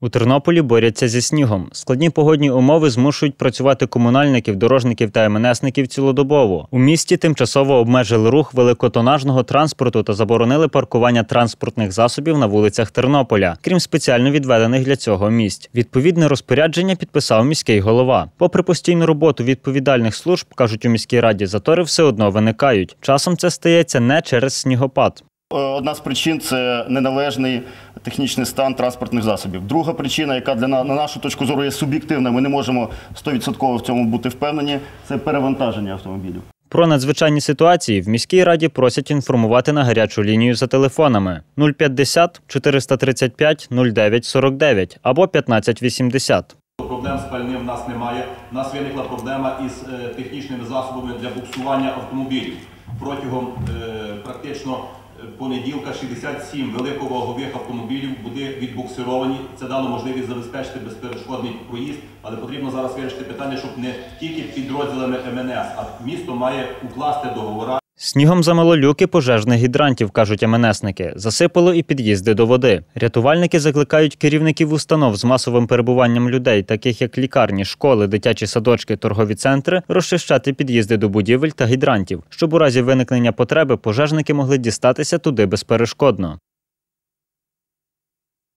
У Тернополі борються зі снігом. Складні погодні умови змушують працювати комунальників, дорожників та МНСників цілодобово. У місті тимчасово обмежили рух великотонажного транспорту та заборонили паркування транспортних засобів на вулицях Тернополя, крім спеціально відведених для цього місць. Відповідне розпорядження підписав міський голова. Попри постійну роботу відповідальних служб, кажуть у міській раді, затори все одно виникають. Часом це стається не через снігопад. Е, Одна з причин це неналежний технічний стан транспортних засобів. Друга причина, яка для на, на нашу точку зору є суб'єктивна, ми не можемо 100% в цьому бути впевнені, це перевантаження автомобілів. Про надзвичайні ситуації в міській раді просять інформувати на гарячу лінію за телефонами 050 435 09 49 або 1580. Проблем з пальним в нас немає. У нас виникла проблема із е, технічними засобами для буксування автомобілів. Протягом е, практично понеділка 67 великовагових автомобілів буде відбуксировані. Це дало можливість забезпечити безперешкодний проїзд, але потрібно зараз вирішити питання, щоб не тільки підрозділами МНС, а місто має укласти договори Снігом замило люки пожежних гідрантів, кажуть МНСники. Засипало і під'їзди до води. Рятувальники закликають керівників установ з масовим перебуванням людей, таких як лікарні, школи, дитячі садочки, торгові центри, розчищати під'їзди до будівель та гідрантів, щоб у разі виникнення потреби пожежники могли дістатися туди безперешкодно.